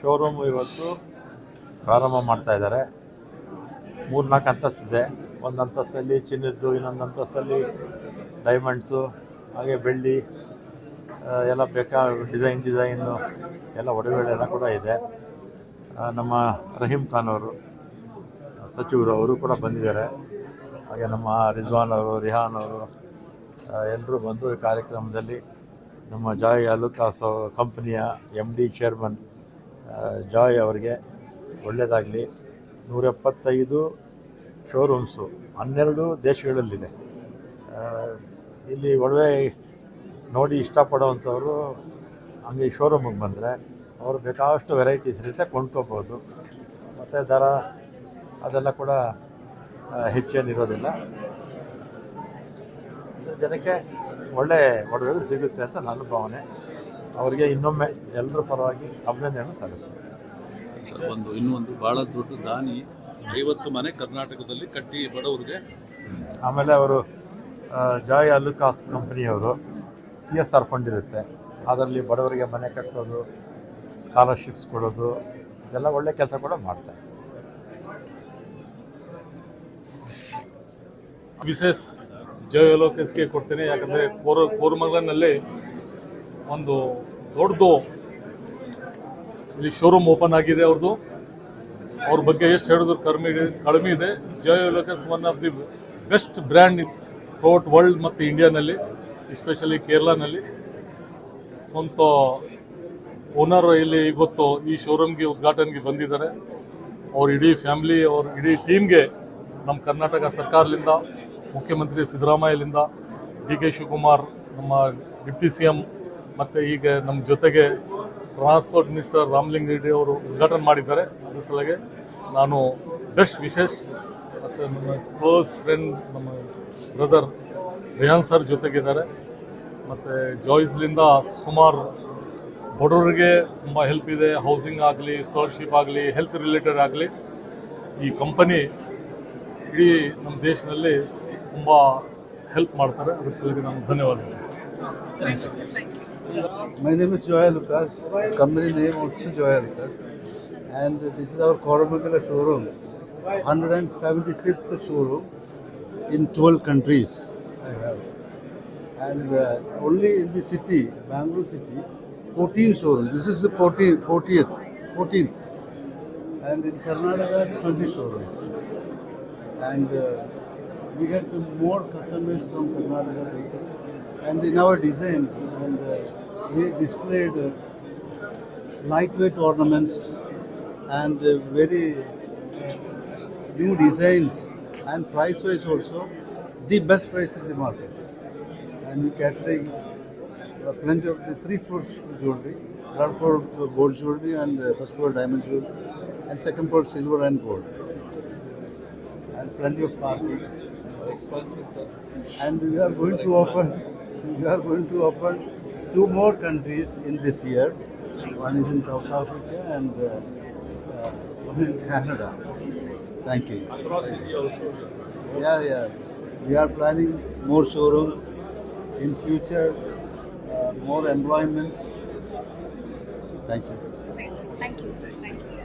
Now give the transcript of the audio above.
Showroom ಇವತ್ತು ಪ್ರಾರಂಭ ಮಾಡ್ತಾ ಇದ್ದಾರೆ. ಮೂರ್ನಾಲ್ಕು ಅಂತಸ್ತಿದೆ ಒಂದು ಅಂತಸ್ತಲ್ಲಿ ಚಿನ್ನದ್ದು, ಇನ್ನೊಂದು ಅಂತಸ್ತಲ್ಲಿ ಡೈಮಂಡ್ಸು ಹಾಗೆ ಬೆಳ್ಳಿ ಎಲ್ಲ ಬೇಕಾ ಡಿಸೈನ್ ಡಿಸೈನು ಎಲ್ಲ ಒಡವೆಗಳೆಲ್ಲ ಕೂಡ ಇದೆ. ನಮ್ಮ ರಹೀಂ ಖಾನ್ ಅವರು, ಸಚಿವರು ಅವರು ಕೂಡ ಬಂದಿದ್ದಾರೆ. ಹಾಗೆ ನಮ್ಮ ರಿಜ್ವಾನ್ ಅವರು, ರಿಹಾನ್ ಅವರು ಎಲ್ಲರೂ ಬಂದು ಈ ಕಾರ್ಯಕ್ರಮದಲ್ಲಿ ನಮ್ಮ ಜಾಯ್ ಅಲುಕಾಸ್ ಕಂಪ್ನಿಯ ಎಂ ಡಿ ಚೇರ್ಮನ್ ಜಾಯ್ ಅವರಿಗೆ ಒಳ್ಳೆಯದಾಗಲಿ ನೂರ ಎಪ್ಪತ್ತೈದು ಶೋರೂಮ್ಸು, ಹನ್ನೆರಡು ದೇಶಗಳಲ್ಲಿದೆ. ಇಲ್ಲಿ ಒಡವೆ ನೋಡಿ ಇಷ್ಟಪಡೋವಂಥವ್ರು ಹಂಗೆ ಶೋರೂಮಿಗೆ ಬಂದರೆ ಅವರು ಬೇಕಾದಷ್ಟು ವೆರೈಟೀಸ್ ರೀತಿ ಕೊಂಡ್ಕೋಬೋದು. ಮತ್ತು ದರ ಅದೆಲ್ಲ ಕೂಡ ಹೆಚ್ಚೇನಿರೋದಿಲ್ಲ. ಜನಕ್ಕೆ ಒಳ್ಳೆ ಒಡವೆಗಳು ಸಿಗುತ್ತೆ ಅಂತ ನನ್ನ ಭಾವನೆ. ಅವರಿಗೆ ಇನ್ನೊಮ್ಮೆ ಎಲ್ಲರ ಪರವಾಗಿ ಅಭಿನಂದನೆಯನ್ನು ಸಲ್ಲಿಸ್ತೇನೆ. ಸರ್ ಒಂದು ಇನ್ನೊಂದು ಬಹಳ ದೊಡ್ಡ ದಾನಿ ಐವತ್ತು ಮನೆ ಕರ್ನಾಟಕದಲ್ಲಿ ಕಟ್ಟಿ ಬಡವರಿಗೆ. ಆಮೇಲೆ ಅವರು ಜಾಯ್ ಅಲುಕಾಸ್ ಕಂಪ್ನಿಯವರು ಸಿ ಎಸ್ ಆರ್ ಫಂಡ್ ಇರುತ್ತೆ. ಅದರಲ್ಲಿ ಬಡವರಿಗೆ ಮನೆ ಕಟ್ಟೋದು ಸ್ಕಾಲರ್ಶಿಪ್ಸ್ ಕೊಡೋದು ಇದೆಲ್ಲ ಒಳ್ಳೆ ಕೆಲಸ ಕೂಡ ಮಾಡ್ತಾರೆ ವಿಶೇಷ ಜಯ ಲೋಕೇಶ್ಗೆ ಕೊಡ್ತೀನಿ ಯಾಕಂದರೆ ಕೋರ ಕೋರಮಂಗಲನಲ್ಲಿ ಒಂದು ದೊಡ್ಡದು ಇಲ್ಲಿ ಶೋರೂಮ್ ಓಪನ್ ಆಗಿದೆ ಅವ್ರದ್ದು. ಅವ್ರ ಬಗ್ಗೆ ಎಷ್ಟು ಹೇಳಿದ್ರು ಕಡಿಮೆ ಕಡಿಮೆ ಇದೆ. Jaya locus one of the best brand throughout world ಮತ್ತು ಇಂಡಿಯಾನಲ್ಲಿ ಎಸ್ಪೆಷಲಿ ಕೇರಳನಲ್ಲಿ ಸ್ವಂತ ಓನರ್ ಇಲ್ಲಿ ಇವತ್ತು ಈ ಶೋರೂಮ್ಗೆ ಉದ್ಘಾಟನೆಗೆ ಬಂದಿದ್ದಾರೆ. ಅವ್ರ ಇಡೀ ಫ್ಯಾಮಿಲಿ ಅವ್ರ ಇಡೀ ಟೀಮ್ಗೆ ನಮ್ಮ ಕರ್ನಾಟಕ ಸರ್ಕಾರದಿಂದ, ಮುಖ್ಯಮಂತ್ರಿ ಸಿದ್ದರಾಮಯ್ಯಲಿಂದ, ಡಿ ಕೆ ಶಿವಕುಮಾರ್, ನಮ್ಮ ಡಿಪ್ಟಿ ಸಿ ಎಂ ಮತ್ತು ಈಗ ನಮ್ಮ ಜೊತೆಗೆ ಟ್ರಾನ್ಸ್ಪೋರ್ಟ್ ಮಿನಿಸ್ಟರ್ ರಾಮಲಿಂಗ ರೆಡ್ಡಿ ಅವರು ಉದ್ಘಾಟನೆ ಮಾಡಿದ್ದಾರೆ. ಅದ್ರ ಸಲುವಾಗಿ ನಾನು ಬೆಸ್ಟ್ ವಿಶೇಷ ಮತ್ತು ನನ್ನ ಕ್ಲೋಸ್ ಫ್ರೆಂಡ್ ನಮ್ಮ ಬ್ರದರ್ ರೇಹಾನ್ ಸರ್ ಜೊತೆಗಿದ್ದಾರೆ. ಮತ್ತು ಜಾಯ್ಸ್ಲಿಂದ ಸುಮಾರು ಬಡವರಿಗೆ ತುಂಬ ಹೆಲ್ಪ್ ಇದೆ. ಹೌಸಿಂಗ್ ಆಗಲಿ ಸ್ಕಾಲರ್ಶಿಪ್ ಆಗಲಿ ಹೆಲ್ತ್ ರಿಲೇಟೆಡ್ ಆಗಲಿ ಈ ಕಂಪನಿ ಇಡೀ ನಮ್ಮ ದೇಶದಲ್ಲಿ ತುಂಬ ಹೆಲ್ಪ್ ಮಾಡ್ತಾರೆ. ಅದ್ರ ಸಲುವಾಗಿ ನಾನು ಧನ್ಯವಾದಗಳು. My name is Joy Lucas. Company name also Joy Lucas. And this is our Koramangala showroom. 175th showroom in 12 countries. And uh, only in the city, Bangalore city, 14 showrooms. This is the 14th, 40th, 14th. And in Karnataka, 20 showrooms. And uh, we get more customers from Karnataka. And in our designs, and uh, we displayed uh, lightweight ornaments and uh, very new designs and price wise also the best price in the market. And we catering uh, plenty of the three floors jewelry, ground floor uh, gold jewelry and uh, first floor diamond jewelry, and second floor silver and gold. And plenty of party. And we are going to open, we are going to open two more countries in this year. One is in South Africa and uh, uh, one in Canada. Thank you. Across India also. Yeah, yeah. We are planning more showroom in future, uh, more employment. Thank you. Thank you, sir. Thank you.